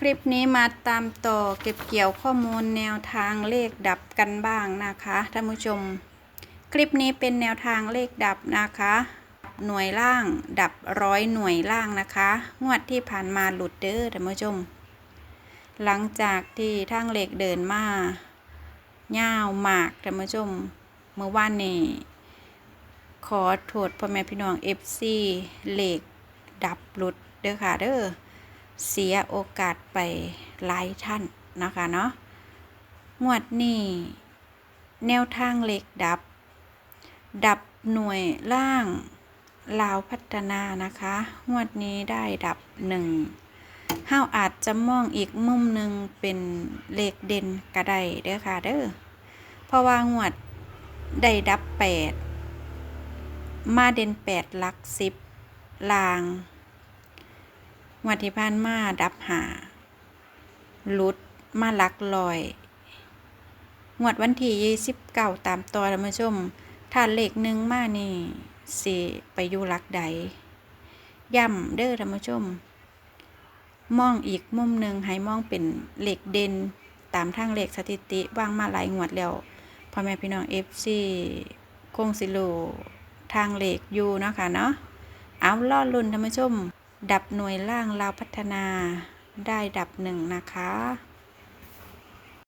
คลิปนี้มาตามต่อเก็บเกี่ยวข้อมูลแนวทางเลขดับกันบ้างนะคะท่านผู้ชม คลิปนี้เป็นแนวทางเลขดับนะคะ หน่วยล่างดับร้อยหน่วยล่างนะคะ งวดที่ผ่านมาหลุดเด้อท่านผู้ชม หลังจากที่ทางเลขเดินมาย่าวมากท่านผู้ชมเมื่อวานนี้ขอโทษพ่อแม่พี่น้อง FC เลขดับหลุดเด้อค่ะเด้อ เสียโอกาสไปหลายท่านนะคะเนาะงวดนี้ แนวทางเหล็กดับ ดับหน่วยล่างลาวพัฒนานะคะ งวดนี้ได้ดับหนึ่งเฮาอาจจะมองอีกมุมหนึ่งเป็นเลขเด่นก็ไดเด้อค่ะเด้อ เพราะว่างวดได้ดับแปดมาเด่นแปดลักสิบลาง งวดที่ผ่านมาดับหาลุดมาลักลอย งวดวันที่ยี่สิบเก้าตามต่อท่านผู้ชมถ้าเลขหนึ่งมานี่สิไปอยู่ลักใดย่ำเด้อท่านผู้ชม มองอีกมุมหนึ่งให้มองเป็นเหลขเด่นตามทางเลขสถิติว่างมาหลายงวดแล้วพ่อแม่พี่น้องเอฟซีคงสิโลทางเหลขอยู่เนาะค่ะเนาะเอาล่อลุ่นท่านผู้ชม ดับหน่วยล่างเราพัฒนาได้ดับหนึ่งนะคะ